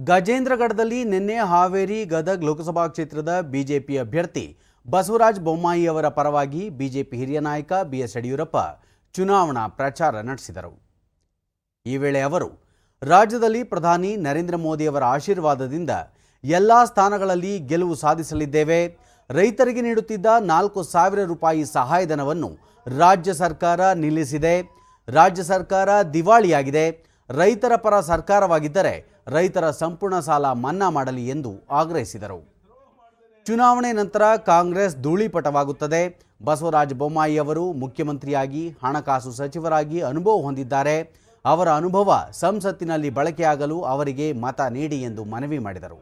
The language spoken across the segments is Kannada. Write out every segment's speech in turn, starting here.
ಗಜೇಂದ್ರಗಢದಲ್ಲಿ ನಿನ್ನೆ ಹಾವೇರಿ ಗದಗ್ ಲೋಕಸಭಾ ಕ್ಷೇತ್ರದ ಬಿಜೆಪಿ ಅಭ್ಯರ್ಥಿ ಬಸವರಾಜ ಬೊಮ್ಮಾಯಿ ಅವರ ಪರವಾಗಿ ಬಿಜೆಪಿ ಹಿರಿಯ ನಾಯಕ ಬಿಎಸ್ ಯಡಿಯೂರಪ್ಪ ಚುನಾವಣಾ ಪ್ರಚಾರ ನಡೆಸಿದರು. ಈ ವೇಳೆ ಅವರು, ರಾಜ್ಯದಲ್ಲಿ ಪ್ರಧಾನಿ ನರೇಂದ್ರ ಮೋದಿಯವರ ಆಶೀರ್ವಾದದಿಂದ ಎಲ್ಲ ಸ್ಥಾನಗಳಲ್ಲಿ ಗೆಲುವು ಸಾಧಿಸಲಿದ್ದೇವೆ. ರೈತರಿಗೆ ನೀಡುತ್ತಿದ್ದ ನಾಲ್ಕು ಸಾವಿರ ರೂಪಾಯಿ ಸಹಾಯಧನವನ್ನು ರಾಜ್ಯ ಸರ್ಕಾರ ನಿಲ್ಲಿಸಿದೆ. ರಾಜ್ಯ ಸರ್ಕಾರ ದಿವಾಳಿಯಾಗಿದೆ. ರೈತರ ಪರ ಸರ್ಕಾರವಾಗಿದ್ದರೆ ರೈತರ ಸಂಪೂರ್ಣ ಸಾಲ ಮನ್ನಾ ಮಾಡಲಿ ಎಂದು ಆಗ್ರಹಿಸಿದರು. ಚುನಾವಣೆ ನಂತರ ಕಾಂಗ್ರೆಸ್ ಧೂಳಿಪಟವಾಗುತ್ತದೆ. ಬಸವರಾಜ ಬೊಮ್ಮಾಯಿ ಅವರು ಮುಖ್ಯಮಂತ್ರಿಯಾಗಿ, ಹಣಕಾಸು ಸಚಿವರಾಗಿ ಅನುಭವ ಹೊಂದಿದ್ದಾರೆ. ಅವರ ಅನುಭವ ಸಂಸತ್ತಿನಲ್ಲಿ ಬಳಕೆಯಾಗಲು ಅವರಿಗೆ ಮತ ನೀಡಿ ಎಂದು ಮನವಿ ಮಾಡಿದರು.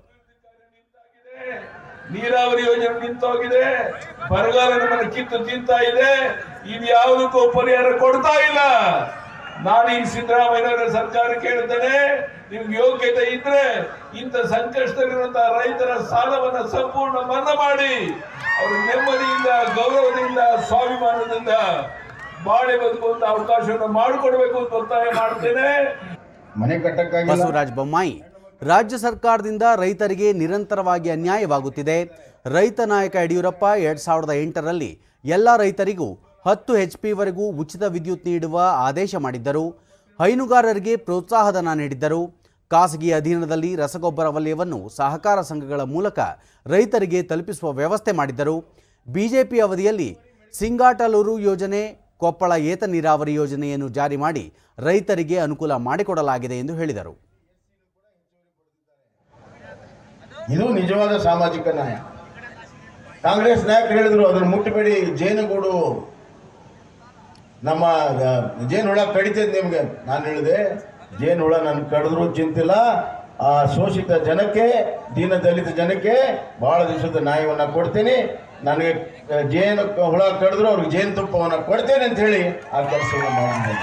ನೀರಾವರಿ ಯೋಜನೆ ನಿಂತೋಗಿದೆ. ಬರಗಾಲ ನಮ್ಮನ್ನು ಕಿತ್ತು ತಿಂತಾ ಇದೆ. ಇದ್ಯಾವುದಕ್ಕೂ ಪರಿಹಾರ ಕೊಡ್ತಾ ಇಲ್ಲ. ನಾನು ಈ ಸಿದ್ದರಾಮಯ್ಯನವರ ಸರ್ಕಾರ ಕೇಳ್ತೇನೆ ನಿಮ್ಗೆ ಯೋಗ್ಯತೆ ಇದ್ರೆ ಇಂಥ ಸಂಕಷ್ಟದಲ್ಲಿರುವಂತಹ ರೈತರ ಸಾಲವನ್ನು ಸಂಪೂರ್ಣ ಮನ್ನಾ ಮಾಡಿ ಅವರ ನೆಮ್ಮದಿಯಿಂದ ಗೌರವದಿಂದ ಸ್ವಾಭಿಮಾನದಿಂದ ಬಾಳೆ ಬದುಕುವಂತ ಅವಕಾಶವನ್ನು ಮಾಡಿಕೊಡ್ಬೇಕು ಅಂತ ಒತ್ತಾಯ ಮಾಡ್ತೇನೆ. ಮನೆ ಕಟ್ಟಕ್ಕಾಗಿ ಬಸವರಾಜ ಬೊಮ್ಮಾಯಿ ರಾಜ್ಯ ಸರ್ಕಾರದಿಂದ ರೈತರಿಗೆ ನಿರಂತರವಾಗಿ ಅನ್ಯಾಯವಾಗುತ್ತಿದೆ. ರೈತ ನಾಯಕ ಯಡಿಯೂರಪ್ಪ ಎರಡ್ ಸಾವಿರದ ಎಂಟರಲ್ಲಿ ಎಲ್ಲ ರೈತರಿಗೂ ಹತ್ತು ಎಚ್ ಪಿವರೆಗೂ ಉಚಿತ ವಿದ್ಯುತ್ ನೀಡುವ ಆದೇಶ ಮಾಡಿದ್ದರು. ಹೈನುಗಾರರಿಗೆ ಪ್ರೋತ್ಸಾಹಧನ ನೀಡಿದ್ದರು. ಖಾಸಗಿ ಅಧೀನದಲ್ಲಿ ರಸಗೊಬ್ಬರ ವಲಯವನ್ನು ಸಹಕಾರ ಸಂಘಗಳ ಮೂಲಕ ರೈತರಿಗೆ ತಲುಪಿಸುವ ವ್ಯವಸ್ಥೆ ಮಾಡಿದ್ದರು. ಬಿಜೆಪಿ ಅವಧಿಯಲ್ಲಿ ಸಿಂಗಾಟಲೂರು ಯೋಜನೆ, ಕೊಪ್ಪಳ ಏತ ನೀರಾವರಿ ಯೋಜನೆಯನ್ನು ಜಾರಿ ಮಾಡಿ ರೈತರಿಗೆ ಅನುಕೂಲ ಮಾಡಿಕೊಡಲಾಗಿದೆ ಎಂದು ಹೇಳಿದರು. ಇದು ನಿಜವಾದ ಸಾಮಾಜಿಕ ನ್ಯಾಯ. ಕಾಂಗ್ರೆಸ್ ನಾಯಕರು ಹೇಳಿದ್ರು, ಅದನ್ನು ಮುಟ್ಟಬೇಡಿ, ಜೇನುಗೂಡು ನಮ್ಮ ಜೇನು ಹುಳ ಕಡಿತೈತೆ ನಿಮ್ಗೆ. ನಾನು ಹೇಳಿದೆ ಜೇನು ಹುಳ ನನ್ನ ಕಡಿದ್ರು ಚಿಂತಿಲ್ಲ. ಆ, ಶೋಷಿತ ಜನಕ್ಕೆ, ದೀನ ದಲಿತ ಜನಕ್ಕೆ ಬಹಳ ದಿವಸದ ನ್ಯಾಯವನ್ನ ಕೊಡ್ತೀನಿ. ನನಗೆ ಜೇನು ಹುಳ ಕಡಿದ್ರು ಅವ್ರಿಗೆ ಜೇನುತುಪ್ಪವನ್ನು ಕೊಡ್ತೇನೆ ಅಂತ ಹೇಳಿ ಆ ಕೆಲಸವನ್ನು ಮಾಡಿ